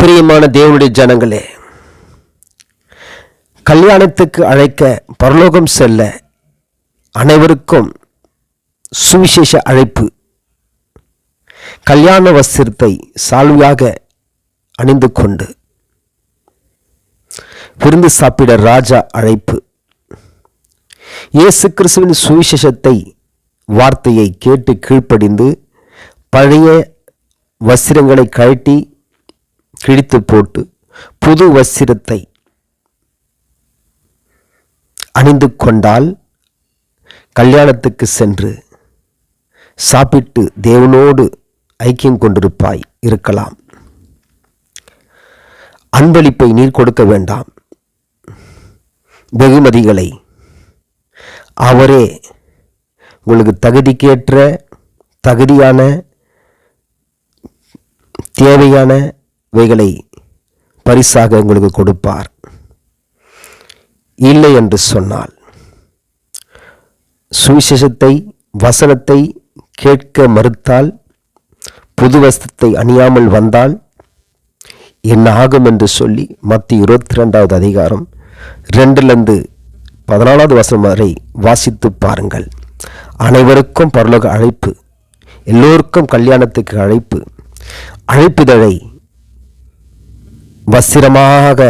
பிரியமான தேவனுடைய ஜனங்களே கல்யாணத்துக்கு அழைக்க பரலோகம் செல்ல அனைவருக்கும் சுவிசேஷ அழைப்பு. கல்யாண வஸ்திரத்தை சால்வையாக அணிந்து கொண்டு விருந்து சாப்பிட ராஜா அழைப்பு. இயேசு கிறிஸ்துவின் சுவிசேஷத்தை வார்த்தையை கேட்டு கீழ்ப்படிந்து பழைய வஸ்திரங்களை கழட்டி கிழித்து போட்டு புது வஸ்திரத்தை அணிந்து கொண்டால் கல்யாணத்துக்கு சென்று சாப்பிட்டு தேவனோடு ஐக்கியம் கொண்டிருப்பாய் இருக்கலாம். அன்பளிப்பை நீர் கொடுக்க வேண்டாம். வெகுமதிகளை அவரே உங்களுக்கு தகுதிக்கேற்ற தகுதியான தேவையான இவைகளை பரிசாக உங்களுக்கு கொடுப்பார். இல்லை என்று சொன்னால் சுவிசேஷத்தை வசனத்தை கேட்க மறுத்தால் புது வஸ்திரத்தை அணியாமல் வந்தால் என்ன ஆகும் என்று சொல்லி மத்திய இருபத்தி ரெண்டாவது அதிகாரம் ரெண்டுலேருந்து பதினாலாவது வசனம் வரை வாசித்து பாருங்கள். அனைவருக்கும் பரலோக அழைப்பு எல்லோருக்கும் கல்யாணத்துக்கு அழைப்பு அழைப்புதழை வஸ்திரமாக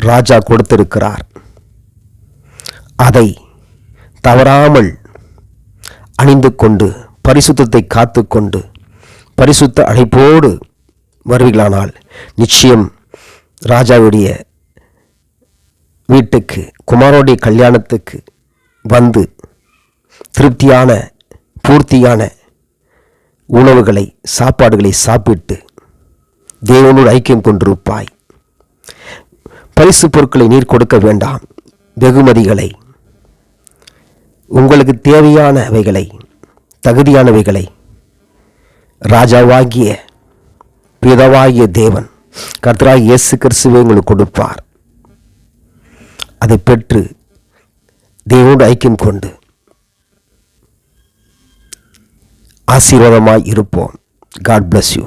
ராஜா கொடுத்திருக்கிறார். அதை தவறாமல் அணிந்து கொண்டு பரிசுத்தத்தை காத்து கொண்டு பரிசுத்த அழைப்போடு வருவீர்களானால் நிச்சயம் ராஜாவுடைய வீட்டுக்கு குமாரோடைய கல்யாணத்துக்கு வந்து திருப்தியான பூர்த்தியான உணவுகளை சாப்பாடுகளை சாப்பிட்டு தேவனோடு ஐக்கியம் கொண்டிருப்பாய். பரிசு பொருட்களை நீர் கொடுக்க வேண்டாம். வெகுமதிகளை. உங்களுக்கு தேவையானவைகளை தகுதியானவைகளை. ராஜாவாகிய பிதாவாகிய தேவன் கர்த்தராக இயேசு கிறிஸ்துவை உங்களுக்கு கொடுப்பார். அதை பெற்று தேவோடு ஐக்கியம் கொண்டு ஆசீர்வாதமாய் இருப்போம். God bless you